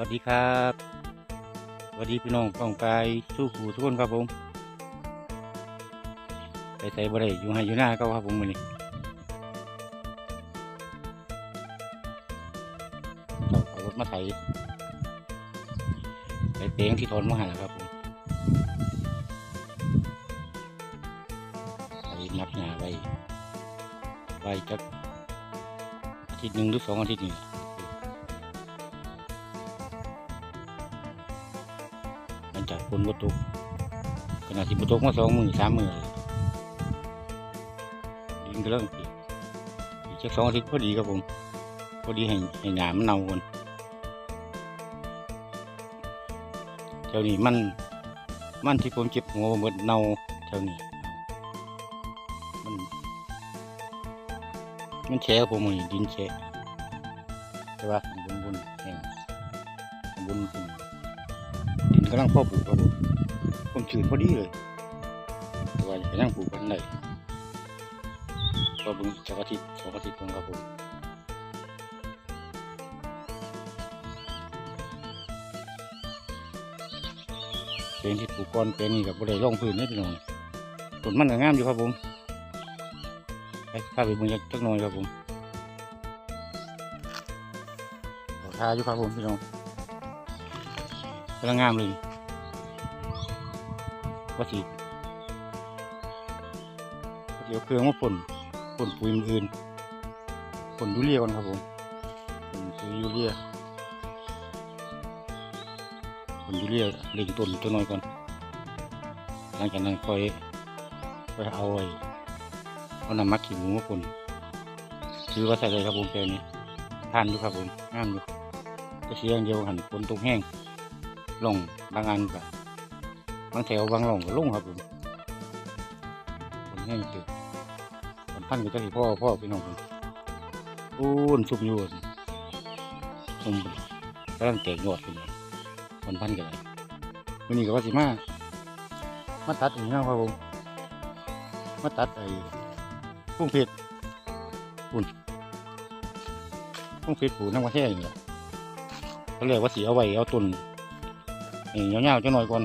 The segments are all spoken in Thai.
วัสดีครับสวัสดีพี่น้องป้องปายสู้ผู้ทุกคนครับผมไปใส่บะไรอยู่ให้อยู่หน้าก็ครับผมมือนี้เราเอารถมาไถไปเปลงที่ทนมาหันครับผมไถนับหนาไว้ไว้จักอาทิตย์หนึ่งหรือสองอาทิตย์นี่ จากฝนบ่ตกขณะที่บ่ตกมาสองมือสามมือดินก็เริ่มเปียกอีกจักสองอาทิตย์พอดีครับผมพอดีให้ให้หนามเน่าก่อนแถวนี้มัน มันที่ผมเก็บหัวหมดเน่าแถวนี้มันมันแฉผมนี้ดินแฉะแต่ว่าข้างบนบนแห้งบนขึ้นดิน กำลังพ่อปลูกครับผมผมชื้นพอดีเลยต่ว่าก็ยังปลูกกันได้ก็บึงจากอาทิตย์สองอาทิตย์ก่อนครับผมเป็นที่ปลูกก่อนเป็นนี่กับบริร่องพื้นนี่พี่น้องต้นมันก็งามอยู่ครับผมไปพาไปบิ่งจักหน่อยครับผมขอทาอยู่ครับผมพี่น้อง กำลังงามเลยว่าสิเดี๋ยวเครื่องมาป่นป่นปุ๋ยมืออื่นป่นยูเรียก่อนครับผมป่นปุ๋ยยูเรียป่นยูเรียเล็งต้นตัวน้อยก่อนหลังจากนั้นค่อยค่อยเอาไว้เอาน้ำมักขี้หมูมาป่นถือว่าใส่เลยครับผมแปลงนี้ทานอยู่ครับผมงามอยู่จะเสียอย่างเดียวหันฝนตกแห้ง ลงบางอันกับบางแถวบางหลงก็ลงครับผมผมให้ตึกผมพันกับเจ้าที่พ่อพ่อพี่น้องผมอู้นสุกยู่สุมกำลังแตกยอดขึ้นมาคนพันกันเลยวันนี้ก็ว่าสิมามาตัดอีกนะครับผมมาตัดไอ้พุ่งเพชรปุ่นพุ่งเพชรปูน้ำกระแทกอย่างเงี้ยก็เรียกว่าสีเอาไว้เอาต้น นี่เงาๆจังหน่อยก่อน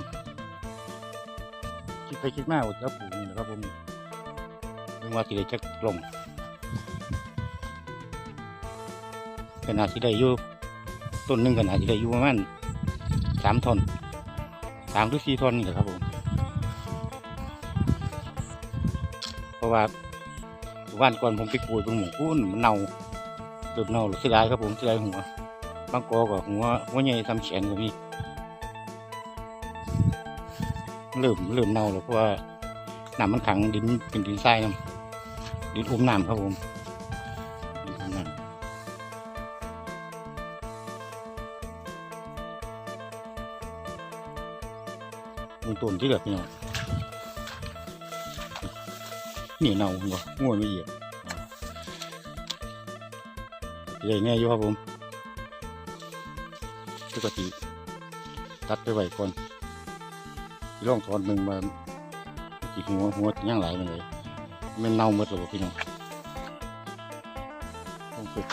คิดไปคิดมาว่าจะปลูกนี่นะครับผมเรื่องว่าสิได้จักลงขนาดที่ได้อยู่ต้นหนึ่งขนาดที่ได้อยู่ประมาณสามทอนสามหรือสี่ทอนนี่แหละครับผมเพราะว่าวันก่อนผมไปปลูกตรงหมู่กุ้นมันเน่าเริ่มเน่าหรือเสียดายครับผมเสียดายหัวบางกอก็หัวหัวใหญ่ทำแขนก็มี เริ่มเริ่มเน่าแล้วเพราะว่าน้ำมันขังดินเป็นดินทรายน้ำดินอุ้มน้ำครับผมดินอุ้มน้ำมันต้นที่แบบนี้นี่เน่าหัวหัวไม่เหยียบใหญ่แน่อยู่ครับผมปกติตัดไปไว้ก่อน สิลองถอนหนึ่งมาสีหัวหัวย่างหลายมันเลยมันเน่าหมดเลยพี่น้องต้องฝึก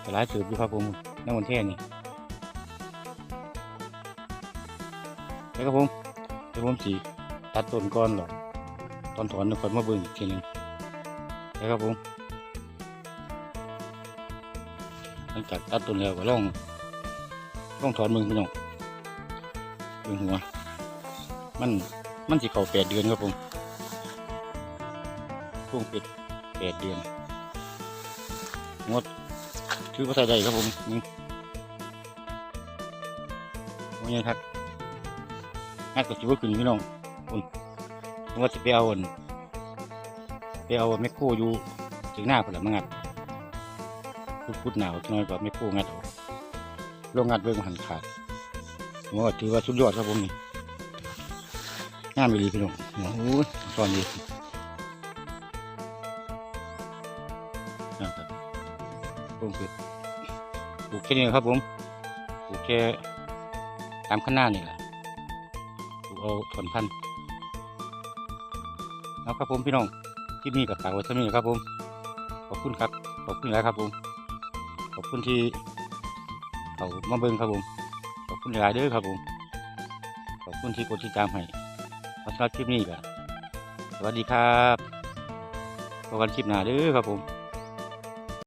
แต่หลายสืบอยู่ครับผมน้ำมันแท่นี่แล้วครับผมเดี๋ยวผมสีตัดต้นก้อนหรอกตอนถอนนึกคนมาเบิ่งอีกทีหนึงแล้วครับผมหลังจากตัดต้นแล้วก็ลอง ต้องถอนมึงพี่น้องดึงหัว มัน มันสิเข้าแปดเดือนครับผมพุ่งปิดแปดเดือน งดคือภาษาใดครับผมนี่โอ้ยครับงัดกับจิบขึ้นพี่น้องคุณผมว่าจะไปเอาอันไปเอาแมคโครอยู่ถึงหน้าผลมางัดพุดๆหนาวน้อยกับแมคโครงัดเอา โรงงานเบิ่งหันขาดผมว่าถือว่าสุดยอดครับผมนี่งามไปดีพี่น้องโอ้โหตอนนี้นะครับปลูกเป็ดปลูกแค่นี้ครับผมปลูกแค่ตามข้างหน้านี่แหละปลูกเอาถอนพันธุ์เอาครับผมพี่น้องที่นี่กับฝากไว้เท่นี้ครับผมขอบคุณครับขอบคุณหลายครับผมขอบคุณที่ เขามาเบิ่งครับผมขอบคุณหลายๆเด้อครับผมขอบคุณที่กดติดตามให้สำหรับคลิปนี้ก็สวัสดีครับพบกันคลิปหน้าเด้อครับผม